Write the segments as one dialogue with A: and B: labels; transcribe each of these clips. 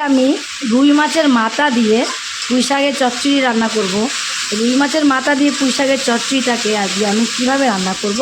A: আমি রুই মাছের মাথা দিয়ে পুঁই শাকের চচ্চড়ি রান্না করব। রুই মাছের মাথা দিয়ে পুঁই শাকের চচ্চড়িটাকে আজকে আমি কীভাবে রান্না করব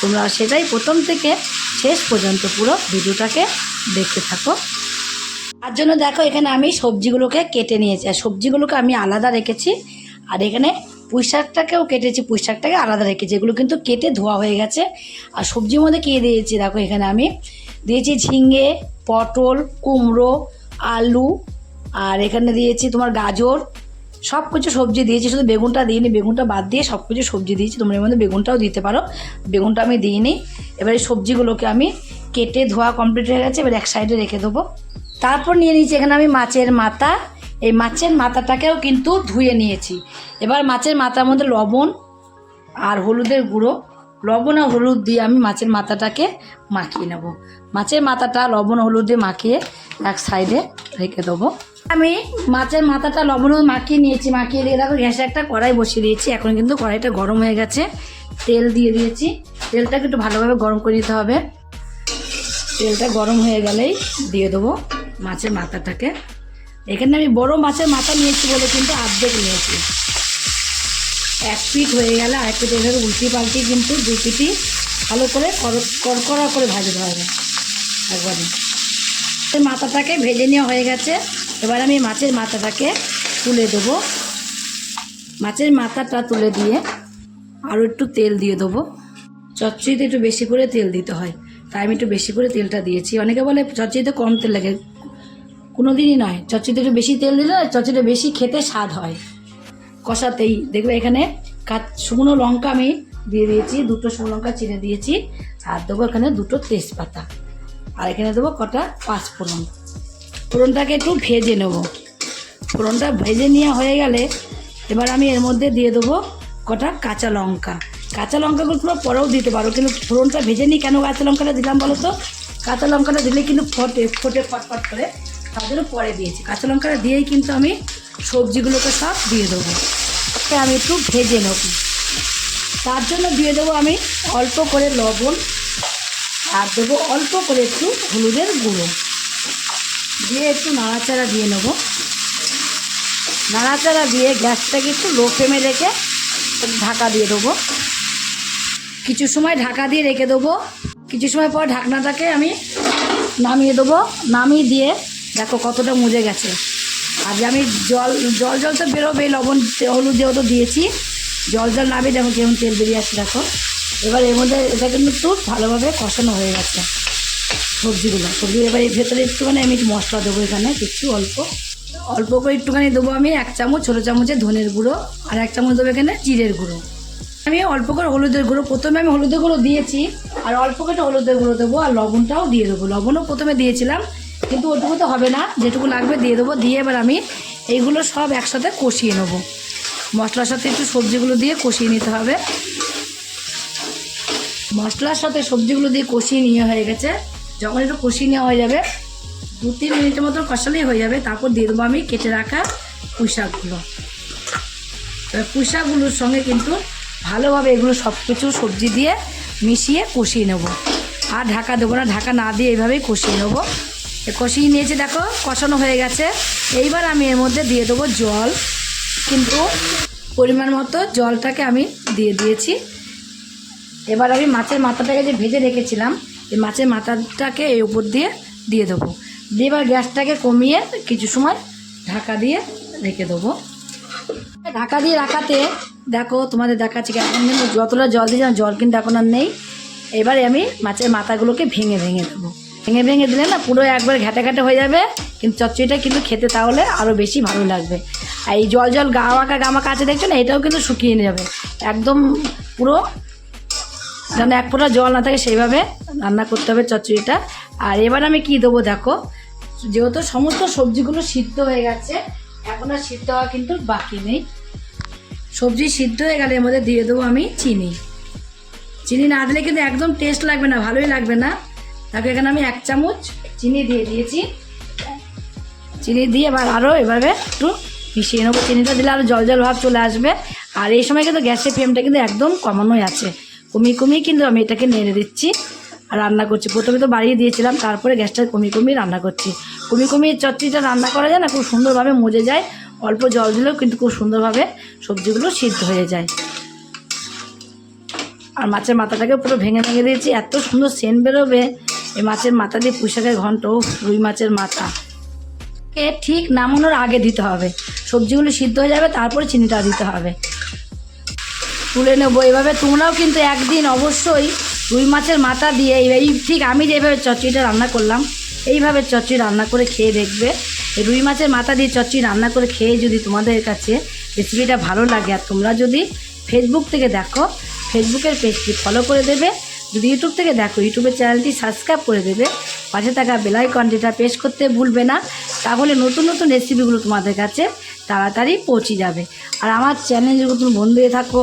A: তোমরা সেটাই প্রথম থেকে শেষ পর্যন্ত পুরো ভিডিওটাকে দেখতে থাকো। তার জন্য দেখো এখানে আমি সবজিগুলোকে কেটে নিয়েছি। আর সবজিগুলোকে আমি আলাদা রেখেছি। আর এখানে পুঁই শাকটাকেও কেটেছি, পুঁই শাকটাকে আলাদা রেখেছি। এগুলো কিন্তু কেটে ধোয়া হয়ে গেছে। আর সবজির মধ্যে কে দিয়েছি? দেখো এখানে আমি দিয়েছি ঝিঙে, পটল, কুমড়ো আলু, আর এখানে দিয়েছি তোমার গাজর। সব কিছু সবজি দিয়েছি, শুধু বেগুনটা দিইনি, বেগুনটা বাদ দিয়ে সব কিছু সবজি দিয়েছি। তোমরা এর মধ্যে বেগুনটাও দিতে পারো। বেগুনটা আমি দিইনি। এবার এই সবজিগুলোকে আমি কেটে ধোয়া কমপ্লিট হয়ে গেছে, এবার এক সাইডে রেখে দেবো। তারপর নিয়ে নিয়েছি এখানে আমি মাছের মাথা। এই মাছের মাথাটাকেও কিন্তু ধুয়ে নিয়েছি। এবার মাছের মাথার মধ্যে লবণ আর হলুদের গুঁড়ো। লবণ আর হলুদ দিয়ে আমি মাছের মাথাটাকে মাখিয়ে নেব। মাছের মাথাটা লবণ হলুদে মাখিয়ে এক সাইডে রেখে দেবো। আমি মাছের মাথাটা লবণ হলুদ মাখিয়ে নিয়েছি মাখিয়ে দিয়ে দেখো গ্যাসে একটা কড়াই বসিয়ে দিয়েছি। এখন কিন্তু কড়াইটা গরম হয়ে গেছে। তেল দিয়ে দিয়েছি। তেলটাকে একটু ভালোভাবে গরম করে নিতে হবে। তেলটা গরম হয়ে গেলেই দিয়ে দেবো মাছের মাথাটাকে। এখানে আমি বড় মাছের মাথা নিয়েছি বলে কিন্তু আর্ধেক নিয়েছি। এক পিট হয়ে গেলে আরেক পিঠ এভাবে উল্টি পাল্টি কিন্তু দু পিঠই ভালো করে কর- কড়কড়া করে ভাজতে হবে। একবারে। মাথাটাকে ভেজে নেওয়া হয়ে গেছে। এবার আমি মাছের মাথাটাকে তুলে দেবো। মাছের মাথাটা তুলে দিয়ে আরও একটু তেল দিয়ে দেবো। চচ্চড়িতে একটু বেশি করে তেল দিতে হয়। তাই আমি একটু বেশি করে তেলটা দিয়েছি। অনেকে বলে চচ্চড়িতে কম তেল লাগে। কোনো দিনই নয়। চচ্চড়িতে একটু বেশি তেল দিলে চচ্চড়িটা বেশি খেতে স্বাদ হয়। কষাতেই। দেখবে এখানে কাঁচ শুকনো লঙ্কা আমি দিয়ে দিয়েছি। দুটো শুকনো লঙ্কা চিনে দিয়েছি। আর দেবো এখানে দুটো তেজপাতা। আর এখানে দেবো কটা? পাঁচ ফোড়ন। ফোড়নটাকে একটু ভেজে নেব। ফোড়নটা ভেজে নেওয়া হয়ে গেলে এবার আমি এর মধ্যে দিয়ে দেবো কটা কাঁচা লঙ্কা। কাঁচা লঙ্কাগুলো পুরো পরেও দিতে পারো, কিন্তু ফোড়নটা ভেজে নিই। কেন কাঁচা লঙ্কাটা দিলাম বলো তো? কাঁচা লঙ্কাটা দিলে কিন্তু ফটে, ফোটে ফটফট করে। তার জন্য পরে দিয়েছি। কাঁচা লঙ্কাটা দিয়েই কিন্তু আমি সবজিগুলোকে সব দিয়ে দেবো। আমি একটু ভেজে নেব। তার জন্য দিয়ে দেবো আমি অল্প করে লবণ। আর দেবো অল্প করে একটু হলুদের গুঁড়ো। দিয়ে একটু নাড়াচাড়া দিয়ে নেব। নাড়াচাড়া দিয়ে গ্যাসটাকে একটু লো ফ্লেমে রেখে ঢাকা দিয়ে দেবো। কিছু সময় ঢাকা দিয়ে রেখে দেবো। কিছু সময় পর ঢাকনাটাকে আমি নামিয়ে দেবো। নামিয়ে দিয়ে দেখো কতটা মুজে গেছে। আর যে আমি জল জল জল তো বেরোবে লবণ, হলুদ যেহেতু দিয়েছি, জল জল নামিয়ে দেখো কেমন তেল বেরিয়ে আসছে, দেখো। এবার এর মধ্যে এটা কিন্তু একটু ভালোভাবে কষানো হয়ে গেছে সবজিগুলো। সবজি এবার এর ভেতরে একটুখানি আমি মশলা দেবো এখানে কিছু অল্প। অল্প করে একটুখানি দেবো আমি এক চামচ ছোটো চামচে ধনের গুঁড়ো আর এক চামচ দেবো এখানে জিরের গুঁড়ো। আমি অল্প করে হলুদের গুঁড়ো, প্রথমে আমি হলুদের গুঁড়ো দিয়েছি আর অল্প করে হলুদের গুঁড়ো দেবো আর লবণটাও দিয়ে দেবো। লবণও প্রথমে দিয়েছিলাম, কিন্তু ওটুকু তো হবে না, যেটুকু লাগবে দিয়ে দেবো। দিয়ে এবার আমি এইগুলো সব একসাথে কষিয়ে নেব। মশলার সাথে একটু সবজিগুলো দিয়ে কষিয়ে নিতে হবে। মশলার সাথে সবজিগুলো দিয়ে কষিয়ে নিয়ে হয়ে গেছে। যখন একটু কষিয়ে নেওয়া হয়ে যাবে, দু তিন মিনিটের মতো কষালেই হয়ে যাবে। তারপর দিয়ে দেবো আমি কেটে রাখা পুঁই শাকগুলো এবার সঙ্গে কিন্তু ভালোভাবে এগুলো সব কিছু সবজি দিয়ে মিশিয়ে কষিয়ে নেব। আর ঢাকা দেবো না, ঢাকা না দিয়ে এইভাবেই কষিয়ে নেব। কষিয়ে নিয়েছি, দেখো, কষানো হয়ে গেছে। এইবার আমি এর মধ্যে দিয়ে দেবো জল। কিন্তু পরিমাণ মতো জলটাকে আমি দিয়ে দিয়েছি। এবার আমি মাছের মাথাটাকে যে ভেজে রেখেছিলাম, এই মাছের মাথাটাকে এই উপর দিয়ে দিয়ে দেবো। দিয়ে এবার গ্যাসটাকে কমিয়ে কিছু সময় ঢাকা দিয়ে রেখে দেবো। ঢাকা দিয়ে রাখাতে দেখো তোমাদের দেখাচ্ছি এখন কিন্তু যতটা জল দিয়েছিলাম, জল কিন্তু এখন আর নেই। এবারে আমি মাছের মাথাগুলোকে ভেঙে ভেঙে দেবো। ভেঙে ভেঙে দিলে না পুরো একবার ঘাটে ঘাটে হয়ে যাবে, কিন্তু চচ্চড়িটা কিন্তু খেতে তাহলে আরও বেশি ভালো লাগবে। আর এই জল জল গামাকা গামাকা আছে দেখছ না, এটাও কিন্তু শুকিয়ে নিয়ে যাবে। একদম পুরো যেন এক ফোঁটা জল না থাকে, সেইভাবে রান্না করতে হবে চচ্চড়িটা। আর এবার আমি কি দেবো দেখো? যেহেতু সমস্ত সবজিগুলো সিদ্ধ হয়ে গেছে, এখন আর সিদ্ধ হওয়া কিন্তু বাকি নেই। সবজি সিদ্ধ হয়ে গেলে এর মধ্যে দিয়ে দেবো আমি চিনি। চিনি না দিলে কিন্তু একদম টেস্ট লাগবে না, ভালোই লাগবে না। তাকে এখানে আমি এক চামচ চিনি দিয়ে দিয়েছি। চিনি দিয়ে এবার আরও এভাবে একটু মিশিয়ে নেব। চিনিটা দিলে আরও জল জল ভাব চলে আসবে। আর এই সময় কিন্তু গ্যাসের ফ্লেমটা কিন্তু একদম কমানোই আছে। কমিয়ে কমিয়ে কিন্তু আমি এটাকে নেড়ে দিচ্ছি আর রান্না করছি। প্রথমে তো বাড়িয়ে দিয়েছিলাম, তারপরে গ্যাসটা কমিয়ে কমিয়ে রান্না করছি। কমি কমিয়ে চচ্চড়িটা রান্না করা যায় না, খুব সুন্দরভাবে মজে যায়। অল্প জল দিলেও কিন্তু খুব সুন্দরভাবে সবজিগুলো সিদ্ধ হয়ে যায়। আর মাছের মাথাটাকে পুরো ভেঙে ভেঙে দিয়েছি। এত সুন্দর সেন্ট বেরোবে এই মাছের মাথা দিয়ে পুঁইশাকের ঘন্ট রুই মাছের মাথা। কে ঠিক নামানোর আগে দিতে হবে। সবজিগুলো সিদ্ধ হয়ে যাবে, তারপরে চিনিটা দিতে হবে। তুলে নেব। এভাবে তোমরাও কিন্তু একদিন অবশ্যই রুই মাছের মাথা দিয়ে এই ঠিক আমি যেভাবে চচ্চড়িটা রান্না করলাম, এইভাবে চচ্চড়ি রান্না করে খেয়ে দেখবে। রুই মাছের মাথা দিয়ে চচ্চড়ি রান্না করে খেয়ে যদি তোমাদের কাছে রেসিপিটা ভালো লাগে আর তোমরা যদি ফেসবুক থেকে দেখো ফেসবুকের পেজটি ফলো করে দেবে। যদি ইউটিউব থেকে দেখো ইউটিউবের চ্যানেলটি সাবস্ক্রাইব করে দেবে। পাশে থাকা বেলাইকনটিটা প্রেস করতে ভুলবে না, তাহলে নতুন নতুন রেসিপিগুলো তোমাদের কাছে তাড়াতাড়ি পৌঁছে যাবে। আর আমার চ্যানেল যদি বন্ধু হয়ে থাকো